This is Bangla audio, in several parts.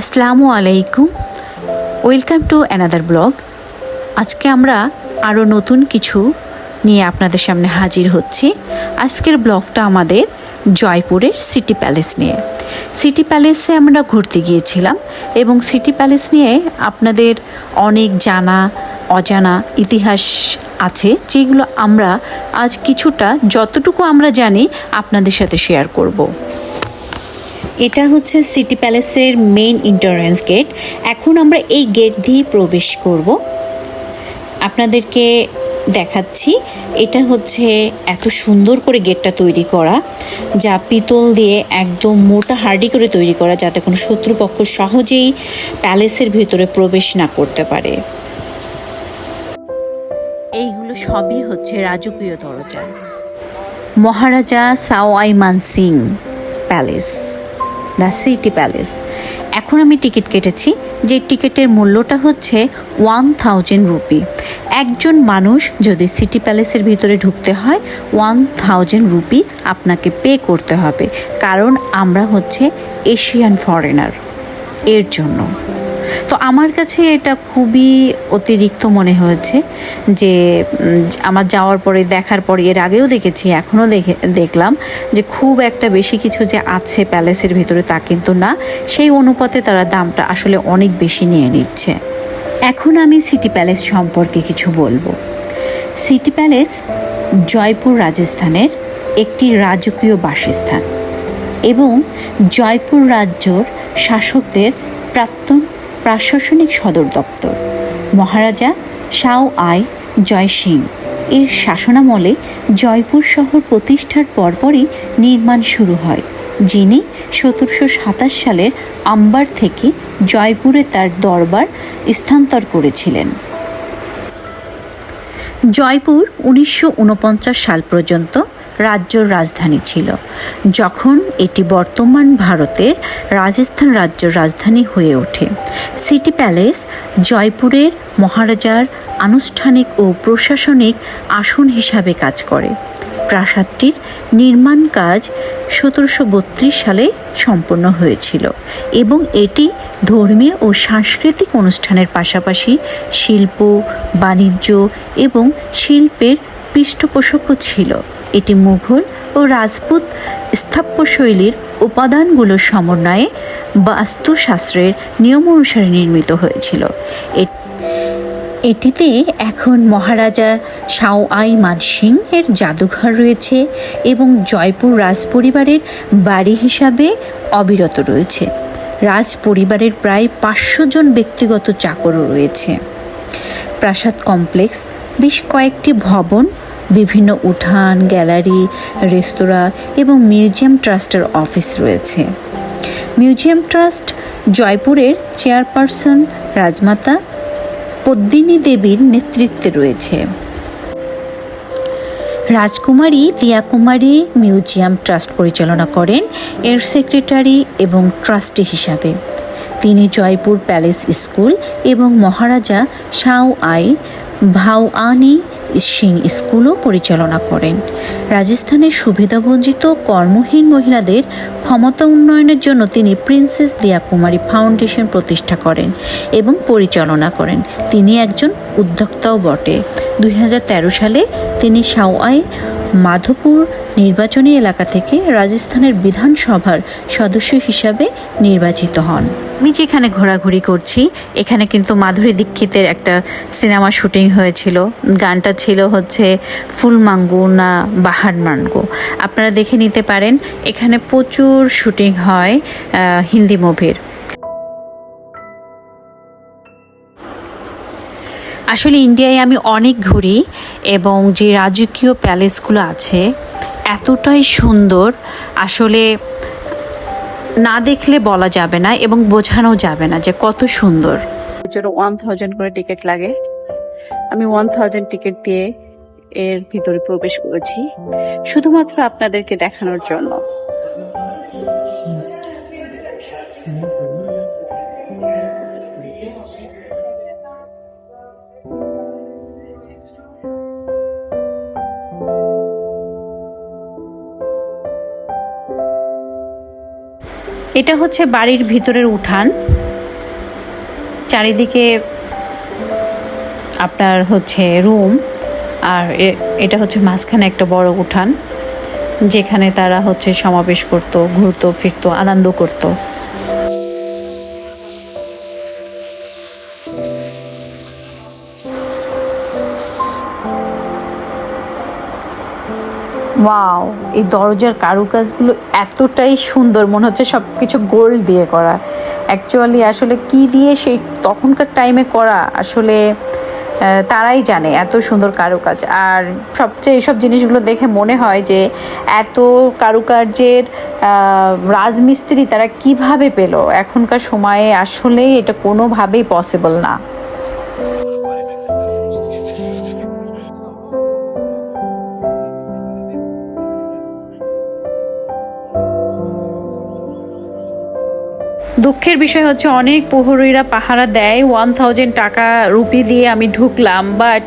আসসালামু আলাইকুম। Welcome to another blog. আজকে আমরা আরও নতুন কিছু নিয়ে আপনাদের সামনে হাজির হচ্ছি। আজকের ব্লগটা আমাদের জয়পুরের সিটি প্যালেস নিয়ে। সিটি প্যালেসে আমরা ঘুরতে গিয়েছিলাম এবং সিটি প্যালেস নিয়ে আপনাদের অনেক জানা, অজানা ইতিহাস আছে, যেগুলো আমরা আজ কিছুটা, যতটুকু আমরা জানি, আপনাদের সাথে শেয়ার করব। এটা হচ্ছে সিটি প্যালেসের মেইন এন্ট্রান্স গেট। এখন আমরা এই গেট দিয়ে প্রবেশ করব। আপনাদেরকে দেখাচ্ছি, এটা হচ্ছে এত সুন্দর করে গেটটা তৈরি করা, যা পিতল দিয়ে একদম মোটা হার্ডি করে তৈরি করা, যাতে কোনো শত্রুপক্ষ সহজেই প্যালেসের ভিতরে প্রবেশ না করতে পারে। এইগুলো সবই হচ্ছে রাজকীয় দরজা। Maharaja Sawai Mansingh palace. The city palace. এখন আমি টিকিট কেটেছি, যে টিকিটের মূল্যটা হচ্ছে ওয়ান থাউজেন্ড রুপি একজন মানুষ যদি সিটি প্যালেসের ভিতরে ঢুকতে হয় ওয়ান থাউজেন্ড রুপি আপনাকে পে করতে হবে। কারণ আমরা হচ্ছে এশিয়ান ফরেনার। এর জন্য। তো আমার কাছে এটা খুবই অতিরিক্ত মনে হয়েছে যে আমার যাওয়ার পরে, দেখার পরে, এর আগেও দেখেছি, এখনও দেখে, দেখলাম যে খুব একটা বেশি কিছু যে আছে প্যালেসের ভিতরে তা কিন্তু না। সেই অনুপাতে তারা দামটা আসলে অনেক বেশি নিয়ে নিচ্ছে। এখন আমি সিটি প্যালেস সম্পর্কে কিছু বলব। সিটি প্যালেস জয়পুর রাজস্থানের একটি রাজকীয় বাসস্থান এবং জয়পুর রাজ্যর শাসকদের প্রাক্তন প্রশাসনিক সদর দপ্তর। মহারাজা শাও আই জয় সিং। এর শাসনামলে জয়পুর শহর প্রতিষ্ঠার পরপরই নির্মাণ শুরু হয়, যিনি সতেরোশো সাতাশ সালের আম্বার থেকে জয়পুরে তার দরবার স্থানান্তর করেছিলেন। জয়পুর উনিশশো ঊনপঞ্চাশ সাল পর্যন্ত রাজ্যর রাজধানী ছিল। যখন এটি বর্তমান ভারতের রাজস্থান রাজ্যর রাজধানী হয়ে ওঠে। সিটি প্যালেস জয়পুরের মহারাজার আনুষ্ঠানিক ও প্রশাসনিক আসন হিসাবে কাজ করে। প্রাসাদটির নির্মাণ কাজ সতেরোশো বত্রিশ সালে সম্পন্ন হয়েছিল এবং এটি ধর্মীয় ও সাংস্কৃতিক অনুষ্ঠানের পাশাপাশি শিল্প, বাণিজ্য এবং শিল্পের পৃষ্ঠপোষকও ছিল। এটি মুঘল ও রাজপুত স্থাপত্যশৈলীর উপাদানগুলোর সমন্বয়ে বাস্তুশাস্ত্রের নিয়ম অনুসারে নির্মিত হয়েছিল। এটিতে এখন মহারাজা শাও আই মানসিং এর জাদুঘর রয়েছে এবং জয়পুর রাজ পরিবারের বাড়ি হিসাবে অবিরত রয়েছে। রাজ পরিবারের প্রায় পাঁচশো জন ব্যক্তিগত চাকরও রয়েছে। প্রাসাদ কমপ্লেক্স, বেশ কয়েকটি ভবন বিভিন্ন উঠান, গ্যালারি, রেস্তোরাঁ এবং মিউজিয়াম ট্রাস্টের অফিস রয়েছে। মিউজিয়াম ট্রাস্ট জয়পুরের চেয়ারপারসন রাজমাতা পদ্মিনী দেবীর নেতৃত্বে রয়েছে। রাজকুমারী দিয়াকুমারী মিউজিয়াম ট্রাস্ট পরিচালনা করেন এর সেক্রেটারি এবং ট্রাস্টি হিসাবে। তিনি জয়পুর প্যালেস স্কুল এবং মহারাজা শাও আই ভাওয়ানি সিং স্কুলও পরিচালনা করেন। রাজস্থানের সুবিধাবঞ্চিত কর্মহীন মহিলাদের ক্ষমতা উন্নয়নের জন্য তিনি প্রিন্সেস দিয়া কুমারী ফাউন্ডেশন প্রতিষ্ঠা করেন এবং পরিচালনা করেন। তিনি একজন উদ্যোক্তাও বটে। দুই হাজার তেরো সালে তিনি সাওয়াই মাধোপুর নির্বাচনী এলাকা থেকে রাজস্থানের বিধানসভার সদস্য হিসাবে নির্বাচিত হন। আমি যেখানে ঘোরাঘুরি করছি, এখানে কিন্তু মাধুরী দীক্ষিতের একটা সিনেমা শুটিং হয়েছিল। গানটা ছিল হচ্ছে ফুল মাঙ্গু না বাহার মাঙ্গু। আপনারা দেখে নিতে পারেন, এখানে প্রচুর শুটিং হয় হিন্দি মুভির। আসলে ইন্ডিয়ায় আমি অনেক ঘুরি এবং যে রাজকীয় প্যালেসগুলো আছে এতটাই সুন্দর, আসলে না দেখলে বলা যাবে না এবং বোঝানো যাবে না যে কত সুন্দর। জন্য ওয়ান থাউজেন্ড করে টিকিট লাগে। আমি ওয়ান থাউজেন্ড টিকিট দিয়ে এর ভিতরে প্রবেশ করেছি, শুধুমাত্র আপনাদেরকে দেখানোর জন্য। এটা হচ্ছে বাড়ির ভিতরের উঠান। চারিদিকে আপনার হচ্ছে রুম, আর এটা হচ্ছে মাঝখানে একটা বড় উঠান, যেখানে তারা হচ্ছে সমাবেশ করত, ঘুরতো, ফিরতো, আনন্দ করতো। ওয়াও এই দরজার কারুকাজগুলো এতটাই সুন্দর। মনে হচ্ছে সব কিছু গোল্ড দিয়ে করা। অ্যাকচুয়ালি আসলে কি দিয়ে সেই তখনকার টাইমে করা, আসলে তারাই জানে এত সুন্দর কারুকাজ। আর সবচেয়ে এইসব জিনিসগুলো দেখে মনে হয় যে, এত কারুকার্যের রাজমিস্ত্রি তারা কীভাবে পেল? এখনকার সময়ে আসলেই এটা কোনোভাবেই পসিবল না। দুঃখের বিষয় হচ্ছে অনেক প্রহরীরা পাহারা দেয়। ওয়ান থাউজেন্ড টাকা রুপি দিয়ে আমি ঢুকলাম বাট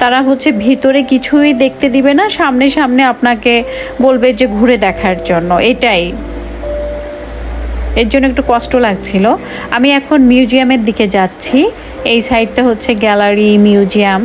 তারা হচ্ছে ভিতরে কিছুই দেখতে দিবে না, সামনে সামনে আপনাকে বলবে যে ঘুরে দেখার জন্য। এটাই। এর জন্য একটু কষ্ট লাগছিল। আমি এখন মিউজিয়ামের দিকে যাচ্ছি। এই সাইডটা হচ্ছে গ্যালারি, মিউজিয়াম।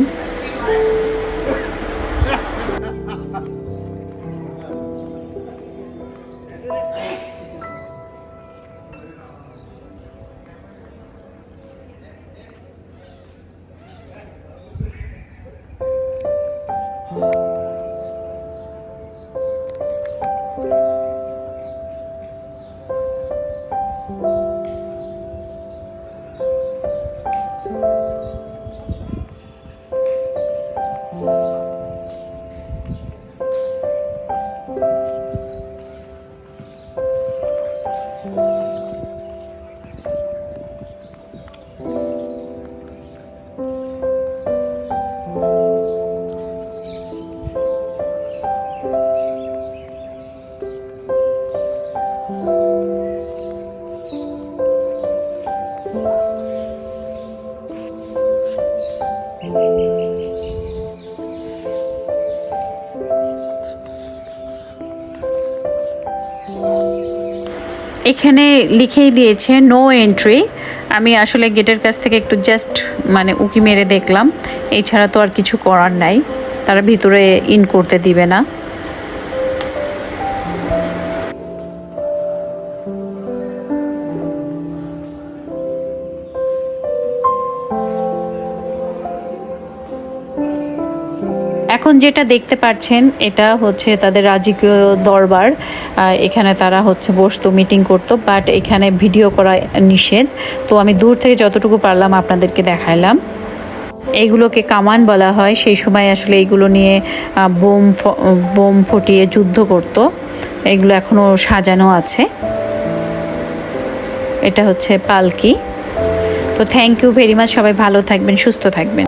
এখানে লিখেই দিয়েছে নো এন্ট্রি আমি আসলে গেটের কাছ থেকে একটু জাস্ট মানে উঁকি মেরে দেখলাম। এছাড়া তো আর কিছু করার নাই। তারা ভিতরে ইন করতে দিবে না। এখন যেটা দেখতে পাচ্ছেন এটা হচ্ছে তাদের রাজকীয় দরবার। এখানে তারা হচ্ছে বসতো মিটিং করতো বাট এখানে ভিডিও করা নিষেধ। তো আমি দূর থেকে যতটুকু পারলাম আপনাদেরকে দেখাইলাম। এইগুলোকে কামান বলা হয়। সেই সময় আসলে এইগুলো নিয়ে বোম বোম ফুটিয়ে যুদ্ধ করতো। এগুলো এখনও সাজানো আছে। এটা হচ্ছে পালকি। তো থ্যাংক ইউ ভেরি মাচ সবাই ভালো থাকবেন, সুস্থ থাকবেন।